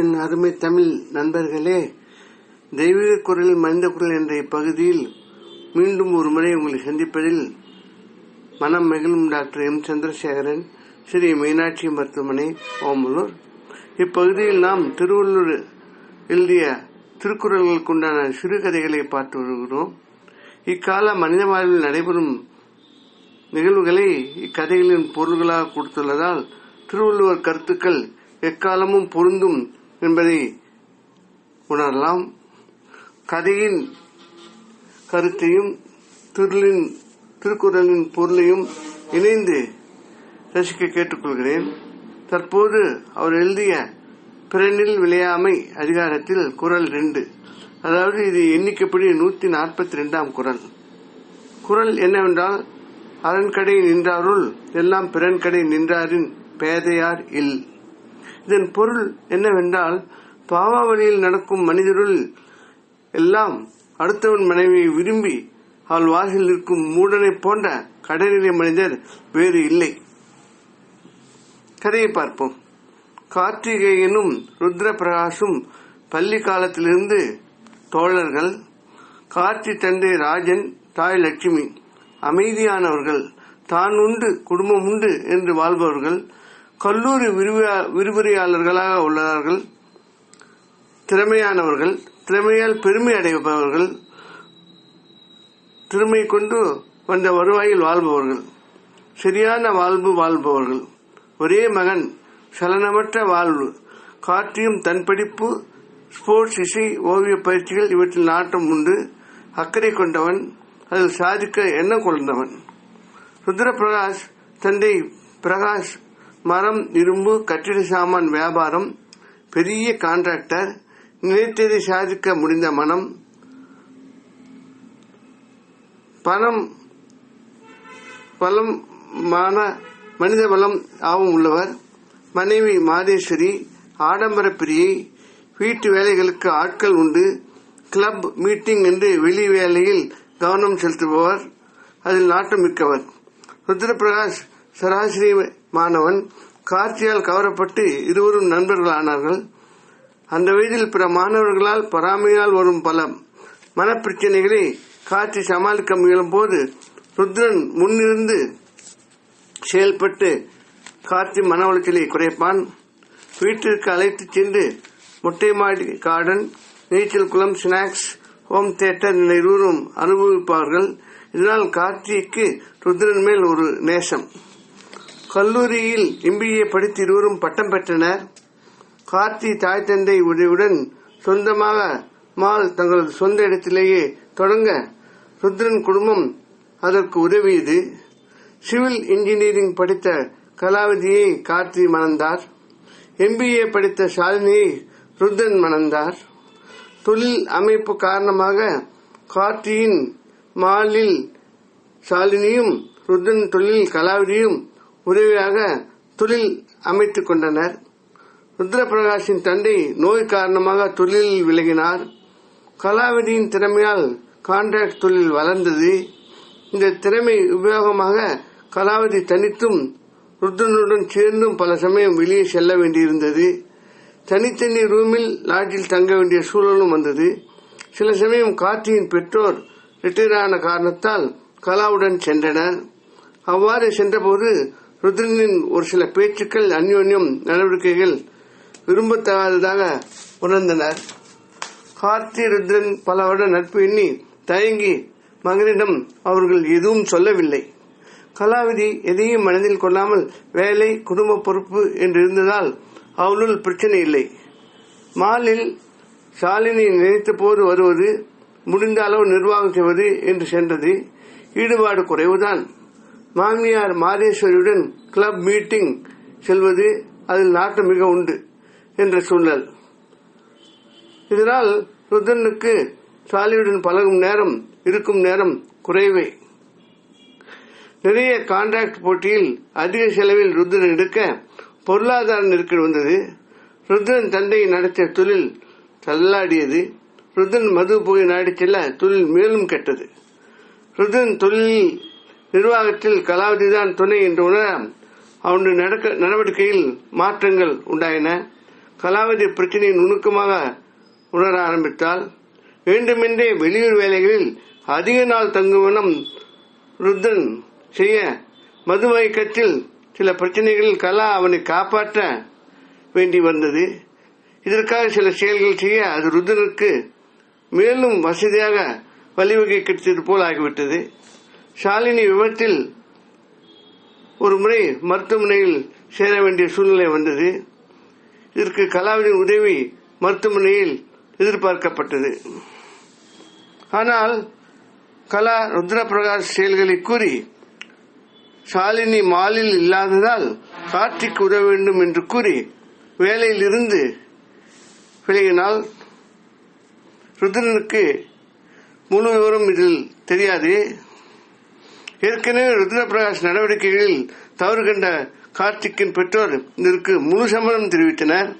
என் அருமை தமிழ் நண்பர்களே தெய்வீக குரலில் மனித குரல் என்ற இப்பகுதியில் மீண்டும் ஒரு முறை உங்களை சந்திப்பதில் மனம் மகிழும் டாக்டர் எம். சந்திரசேகரன் ஸ்ரீ மீனாட்சி மருத்துவமனை ஓமலூர். இப்பகுதியில் நாம் திருவள்ளூர் எழுதிய திருக்குறள்களுக்குண்டான சிறுகதைகளை பார்த்து வருகிறோம். இக்கால மனித வாழ்வில் நடைபெறும் நிகழ்வுகளை இக்கதைகளின் பொருள்களாக கொடுத்துள்ளதால் திருவள்ளுவர் கருத்துக்கள் எக்காலமும் பொருந்தும் என்பதை உணரலாம். கதையின் கருத்தையும் திருளின் திருக்குறளின் பொருளையும் இணைந்து ரசிக்க கேட்டுக்கொள்கிறேன். தற்போது அவர் எழுதிய பிறனில் விளையாமை அதிகாரத்தில் குரல் ரெண்டு. அதாவது இது எண்ணிக்கைப்படி நூத்தி நாற்பத்தி ரெண்டாம் குரல். குரல் என்னவென்றால் அரண்கடை நின்றாருள் எல்லாம் பிறன்கடை நின்றாரின் பேதையார் இல். இதன் பொருள் என்னவென்றால் பாவாவளியில் நடக்கும் மனிதருள் எல்லாம் அடுத்தவன் மனைவியை விரும்பி அவள் வாசலில் இருக்கும் மூடனை போன்ற கடைநிலை மனிதர் வேறு இல்லை. கதையை பார்ப்போம். கார்த்திகேயனும் ருத்ரபிரகாஷும் பள்ளி காலத்திலிருந்து தோழர்கள் கார்த்தி தந்தை ராஜன் தாய் லட்சுமி அமைதியானவர்கள் தான் உண்டு குடும்பம் உண்டு என்று வாழ்பவர்கள் கல்லூரி விரிவுரையாளர்களாக உள்ளார்கள். திறமையானவர்கள் திறமையால் பெருமை அடைபவர்கள். திறமை கொண்டு வந்த வருவாயில் வாழ்பவர்கள். சரியான வாழ்வு வாழ்பவர்கள். ஒரே மகன் சலனமற்ற வாழ்வு. காற்றியும் தன் படிப்பு ஸ்போர்ட்ஸ் இசை ஓவிய பயிற்சிகள் இவற்றில் நாட்டம் உண்டு. அக்கறை கொண்டவன் அதில் சாதிக்க எண்ணம் கொண்டவன் ருத்ரபிரகாஷ் தந்தை பிரகாஷ் மரம் இரும்பு கட்டிட சாமான் வியாபாரம் பெரிய கான்ட்ராக்டர் நினைத்ததை சாதிக்க முடிந்த மனம் பணம் பலம் மான மனித பலம் ஆவும் உள்ளவர். மனைவி மாதேஸ்வரி ஆடம்பர பிரியை வீட்டு வேலைகளுக்கு ஆட்கள் உண்டு. கிளப் மீட்டிங் என்று வெளி வேலையில் கவனம் செலுத்துபவர். அதில் நாட்டம் மிக்கவர் ருத்ரபிரகாஷ் சராசரி மாணவன் கார்த்தியால் கவரப்பட்டு இருவரும் நண்பர்களானார்கள். அந்த வயதில் பிற மாணவர்களால் பொறாமையால் வரும் பல மனப்பிரச்சனைகளை காட்சி சமாளிக்க முயலும் போது ருத்ரன் முன்னிருந்து செயல்பட்டு கார்த்தி மன உளைச்சலை குறைப்பான். வீட்டிற்கு அழைத்துச் சென்று முட்டைமாடி கார்டன் நீச்சல் குளம் ஸ்நாக்ஸ் ஹோம் தியேட்டர் என இருவரும் அனுபவிப்பார்கள். இதனால் கார்த்திக்கு ருத்ரன் மேல் ஒரு நேசம். கல்லூரியில் எம்பிஏ படித்து இருவரும் பட்டம் பெற்றனர். கார்த்தி தாய் தந்தை உதவியுடன் சொந்தமாக மால் தங்களது சொந்த இடத்திலேயே தொடங்க ருத்ரன் குடும்பம் அதற்கு உதவியது. சிவில் இன்ஜினியரிங் படித்த கலாவதியை கார்த்தி மணந்தார். எம்பிஏ படித்த ஷாலினியை ருத்ரன் மணந்தார். தொழில் அமைப்பு காரணமாக கார்த்தியின் மாலில் ஷாலினியும் ருத்ரன் தொழில் கலாவதியும் உதவியாக தொழில் அமைத்துக் கொண்டனர். ருத்ரபிரகாஷின் தந்தை நோய் காரணமாக தொழிலில் விலகினார். கலாவதியின் திறமையால் கான்ட்ராக்ட் தொழில் வளர்ந்தது. இந்த திறமை உபயோகமாக கலாவதி தனித்தும் ருத்ரனுடன் சேர்ந்தும் பல சமயம் வெளியே செல்ல வேண்டியிருந்தது. தனித்தனி ரூமில் லாட்ஜில் தங்க வேண்டிய சூழலும் வந்தது. சில சமயம் கார்த்தியின் பெற்றோர் ரிட்டையர் ஆன காரணத்தால் கலாவுடன் சென்றனர். அவ்வாறு சென்றபோது ருத்ரனின் ஒரு சில பேச்சுக்கள் அந்யோன்யம் நடவடிக்கைகள் விரும்பத்தகாததாக உணர்ந்தனர். கார்த்தி ருத்ரன் பல வருட நட்பு எண்ணி தயங்கி மகனிடம் அவர்கள் எதுவும் சொல்லவில்லை. கலாவிதி எதையும் மனதில் கொள்ளாமல் வேலை குடும்ப பொறுப்பு என்று இருந்ததால் அவளுள் பிரச்சனை இல்லை. மாலில் ஷாலினி நினைத்த போது வருவது முடிந்த அளவு நிர்வாகம் செய்வது என்று சென்றது ஈடுபாடு குறைவுதான். மாமியார் மாதேஸ்வரியுடன் கிளப் மீட்டிங் செல்வது அதில் நாட்டம் மிக உண்டு என்ற சூழல் இதனால் ருதனுக்கு சாலியுடன் பழகும் நேரம் இருக்கும் நேரம் குறைவே. நிறைய கான்ட்ராக்ட் போட்டியில் அதிக செலவில் ருத்ரன் எடுக்க பொருளாதார நெருக்கடி வந்தது. ருத்ரன் தந்தையை நடத்திய தொழில் தள்ளாடியது. ருத்ரன் மது புகை நாடி செல்ல தொழில் மேலும் கெட்டது. ருத்ரன் தொழில் நிர்வாகத்தில் கலாவதிதான் துணை என்று உணர அவனுடைய நடக்க நடவடிக்கையில் மாற்றங்கள் உண்டாயின. கலாவதி பிரச்சனையை நுணுக்கமாக உணர ஆரம்பித்தால் வேண்டுமென்றே வெளியூர் வேலைகளில் அதிக நாள் தங்குவனம் ருத்தன் செய்ய மதுமயக்கத்தில் சில பிரச்சனைகளில் கலா அவனை காப்பாற்ற வேண்டி வந்தது. இதற்காக சில செயல்கள் செய்ய அது ருத்ரனுக்கு மேலும் வசதியாக வழிவகை கிடைத்தது போல் ஆகிவிட்டது. ஷாலினி விபத்தில் ஒரு முறை மருத்துவமனையில் சேர வேண்டிய சூழ்நிலை வந்தது. இதற்கு கலாவின் உதவி மருத்துவமனையில் எதிர்பார்க்கப்பட்டது. ஆனால் கலா ருத்ரபிரகாஷ் செயல்களை கூறி ஷாலினி மாலில் இல்லாததால் கார்த்திக் உதவ வேண்டும் என்று கூறி வேலையில் இருந்து விலகினால் ருத்ரனுக்கு முழு விவரம் இதில் தெரியாது. ஏற்கனவே ருத்ரபிரகாஷ் நடவடிக்கைகளில் தவறு கண்ட கார்த்திக்கின் பெற்றோர் இதற்கு முழு சம்மதம் தெரிவித்தனர்.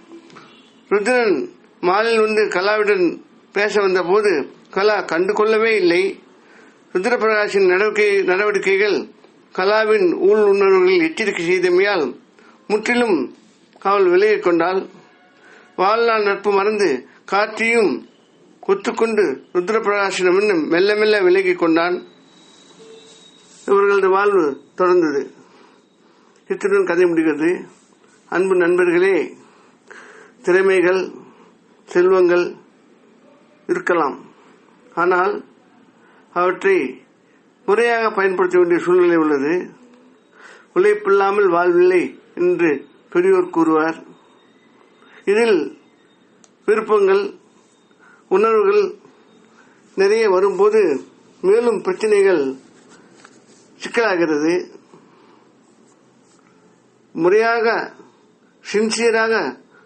ருத்ரன் மாலில் வந்து கலாவுடன் பேச வந்தபோது கலா கண்டுகொள்ளவே இல்லை. ருத்ரபிரகாஷின் நடவடிக்கை நடவடிக்கைகள் கலாவின் ஊழ் உணர்வுகள் எச்சரிக்கை செய்தமையால் முற்றிலும் அவள் விலகிக் கொண்டாள். வாழ்நாள் நட்பு மறந்து கார்த்தியும் கொத்துக்கொண்டு ருத்ரபிரகாஷிடமிருந்து மெல்ல மெல்ல விலகிக் கொண்டான். இவர்களது வாழ்வு தொடர்ந்தது. இத்துடன் கதை முடிகிறது. அன்பு நண்பர்களே திறமைகள் செல்வங்கள் இருக்கலாம். ஆனால் அவற்றை முறையாக பயன்படுத்த வேண்டிய சூழ்நிலை உள்ளது. உழைப்பில்லாமல் வாழ்வில்லை என்று பெரியோர் கூறுவார். இதில் விருப்பங்கள் உணர்வுகள் நிறைய வரும்போது மேலும் பிரச்சனைகள் சிக்கலாகிறது. முறையாக சின்சியராக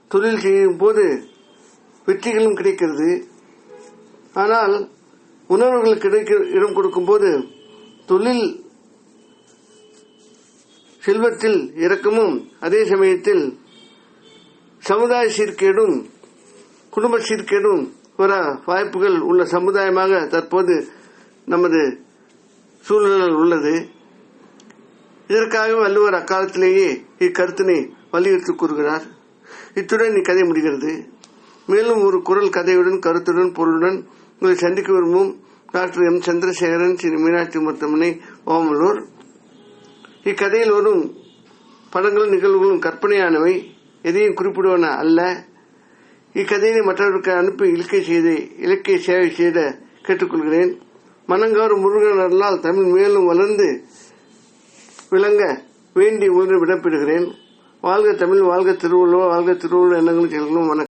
தொழில் செய்யும் போது வெற்றிகளும் கிடைக்கிறது. ஆனால் உணர்வுகள் கிடைக்க இடம் கொடுக்கும்போது தொழில் செல்வத்தில் இறக்கமும் அதே சமயத்தில் சமுதாய சீர்கேடும் குடும்ப சீர்கேடும் வர வாய்ப்புகள் உள்ள சமுதாயமாக தற்போது நமது சூழ்நிலை உள்ளது. இதற்காக வள்ளுவர் அக்காலத்திலேயே இக்கருத்தினை வலியுறுத்தி கூறுகிறார். இத்துடன் இக்கதை முடிகிறது. மேலும் ஒரு குரல் கதையுடன் கருத்துடன் பொருளுடன் உங்களை சந்திக்க விரும்பும் டாக்டர் எம். சந்திரசேகரன் ஸ்ரீ மீனாட்சி மருத்துவமனை ஓமலூர். இக்கதையில் வரும் படங்களும் நிகழ்வுகளும் கற்பனையானவை. எதையும் குறிப்பிடுவன அல்ல. இக்கதையை மற்றவர்களுக்கு அனுப்பி இலக்கிய செய்த இலக்கிய சேவை செய்த கேட்டுக்கொள்கிறேன். மனங்காறு முருகன் அருளால் தமிழ் மேலும் வளர்ந்து விளங்க வேண்டி உங்களை விடப்பெறுகிறேன் வாழ்க தமிழ் வாழ்க திருவள்ளுவர் வாழ்க திருவள்ளுவர் எண்ணங்களும் செயல்களும் வணக்கம்.